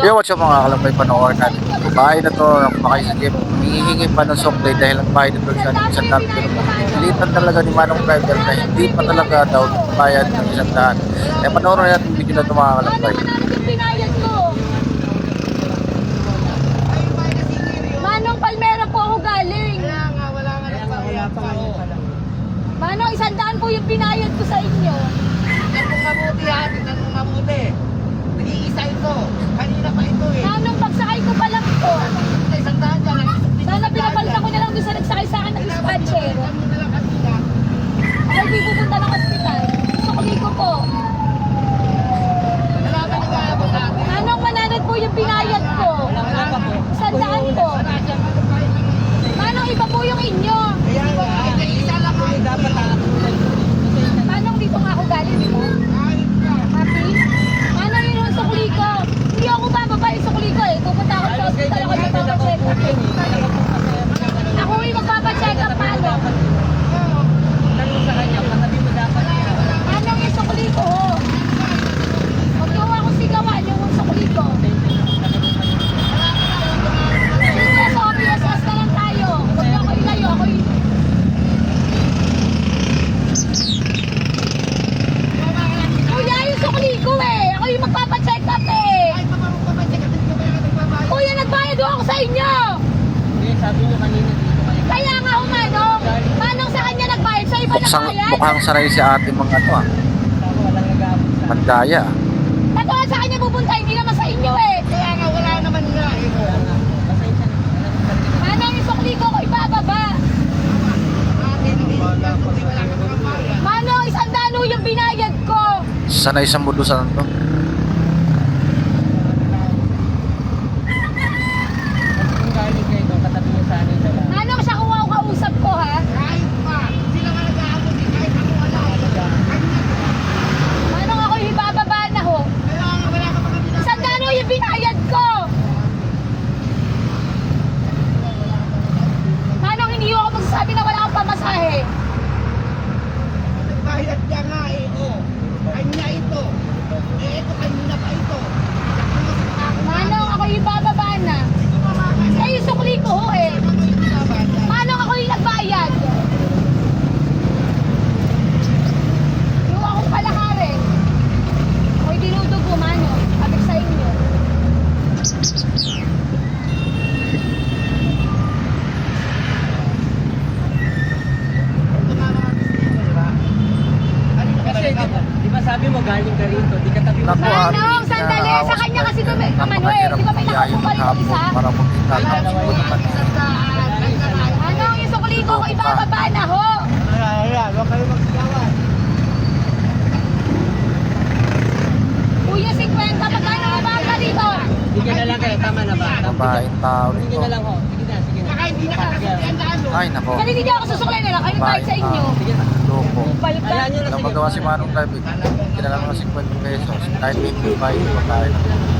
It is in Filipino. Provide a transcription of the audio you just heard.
Yo, what's up mga kalambay panoorin natin. Bahay na to, sa jeep, humihingi pa ng supply dahil ang bahay na to sa isang daan. Pero pilitan talaga ni Manong Driver na hindi pa talaga daw bayad ng isang daan. Kaya panoorin natin yung video na ito mga ko. Manong Palmera po ako galing. Kaya nga, wala nga nagpapayapang Manong, isang daan po yung pinayad ko sa inyo. Mabuti ha, tingnan mo mabuti. Nag-iisa ito. Kanina pa ito eh. Manong, pagsakay ko pa lang po. Sa isang daan dyan, ang isang Sana pinapalitan ko na lang doon sa nagsakay sa akin ng dispatcher. Tingnan mo na lang kanina. Ako hindi pupunta ng hospital. Sukli ko po. Wala ka nag-aabot natin. Manong, mananad po yung pinayad ko. Isang daan po. Manong, iba po yung inyo. Kaya nga, nag-iisa lang ha. Dapat ha. Manong, dito nga ako galing, di ba? Kahit ka. Happy? Manong, yun yung sukli ko. Hindi ako bababa yung sukli ko eh. Pupunta ako sa hospital ako magpapacheck up eh. Ako yung magpapacheck up, Manong. Manong, yung sukli ko. ho. Huwag niyo ako sigawan yung sukli ko. Sige, sa OPSS na lang tayo. Huwag niyo ako ilayo. Ako yung... Kuya, yung sukli ko eh. Ako yung magpapacheck up eh. Kahit pa marunong ka ba, check up ka ba yung nagbabayad? Kuya, nagbayad ho ako sa inyo. sabi niyo kanina dito kayo. Kaya nga ho, Manong. Manong sa kanya nagbayad. Sa iba Mukhang, mukhang sanay si ate mga ano ah, mandaya. Katulad sa kanya pupunta, hindi naman sa inyo eh. Kaya nga, wala naman nga eh. Manong, yung sukli ko ko ibababa. Manong, isang dano yung binayad ko. Sanay sa mundo sa to. Kung galing kayo doon, katabi niyo sa akin sa lahat. Manong, siya kung ako kausap ko ha. Kahit pa, sila nga nag-aabot eh. Kahit ako wala. Kanina pa. Manong, ako yung ibababa na ho. Kaya nga, wala ka pa kami na. Isang dano yung binayad ko. Manong, hindi ko ako magsasabi na wala akong pamasahe. Nagbayad niya nga eh, oh. Kanya ito. Eh, ito kanina pa ito. Manong, ako yung bababa na. Ito pa mga Eh, yung sukli ko ho eh. Ano yung binabayad? Manong, ako yung nagbayad. Yung akong palakari. Ako'y dinudugo, Manong. Sabi ko sa inyo. Ito nga mga testigo, di ba? Kanina pa Kasi, di talaga. ba, di ba sabi mo galing ka rito, di katabi mo Naku, sa ate, Manong, sandali. Sa kanya kasi kami, Manuel, di ba may rin maghapon isa? para pumunta Wala ng. Manong, yung sukli ko, ako ibababa na ho. Ayan, ayan. Huwag kayo magsigawan. Kuya, 50. Magkano ba ba dito? Sige na lang kayo, tama na ba? Mabaing tao Sige nito. na lang ho, sige na, sige na. Baka hindi nakakasakyan ang daan, no? Ay nako, Kasi hindi ako susuklay nila. Kayo bayad sa inyo. Sige na. Na Walang magawa si Manong Driver. Kinala ng 50 pesos. Kahit ba yung pagkain.